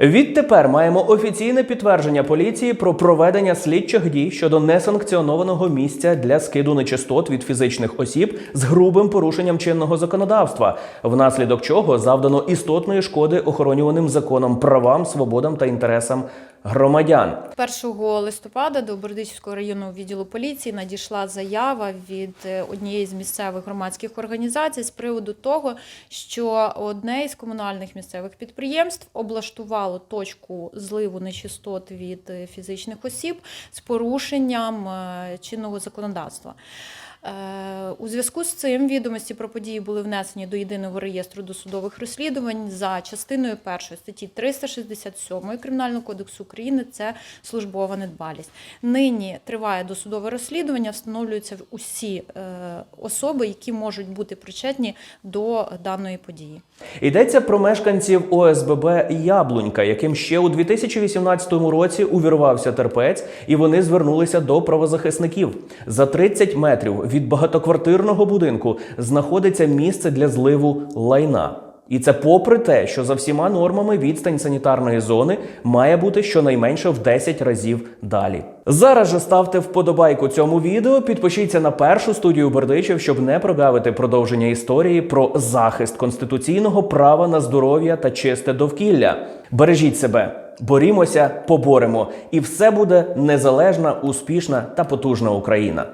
Відтепер маємо офіційне підтвердження поліції про проведення слідчих дій щодо несанкціонованого місця для скиду нечистот від фізичних осіб з грубим порушенням чинного законодавства, внаслідок чого завдано істотної шкоди охоронюваним законом правам, свободам та інтересам громадян. 1 листопада до Бердичівського районного відділу поліції надійшла заява від е, однієї з місцевих громадських організацій з приводу того, що одне із комунальних місцевих підприємств облаштувало точку зливу нечистот від е, фізичних осіб з порушенням е, чинного законодавства. У зв'язку з цим відомості про події були внесені до єдиного реєстру досудових розслідувань за частиною першої статті 367 Кримінального кодексу України. Це службова недбалість. Нині триває досудове розслідування, встановлюються усі е, особи, які можуть бути причетні до даної події. Йдеться про мешканців ОСББ Яблунька, яким ще у 2018 році увірвався терпець, і вони звернулися до правозахисників. За 30 метрів від багатоквартирного будинку знаходиться місце для зливу лайна. І це попри те, що за всіма нормами відстань санітарної зони має бути щонайменше в 10 разів далі. Зараз же ставте вподобайку цьому відео, підпишіться на першу студію Бердичів, щоб не прогавити продовження історії про захист конституційного права на здоров'я та чисте довкілля. Бережіть себе, борімося, поборемо, і все буде незалежна, успішна та потужна Україна.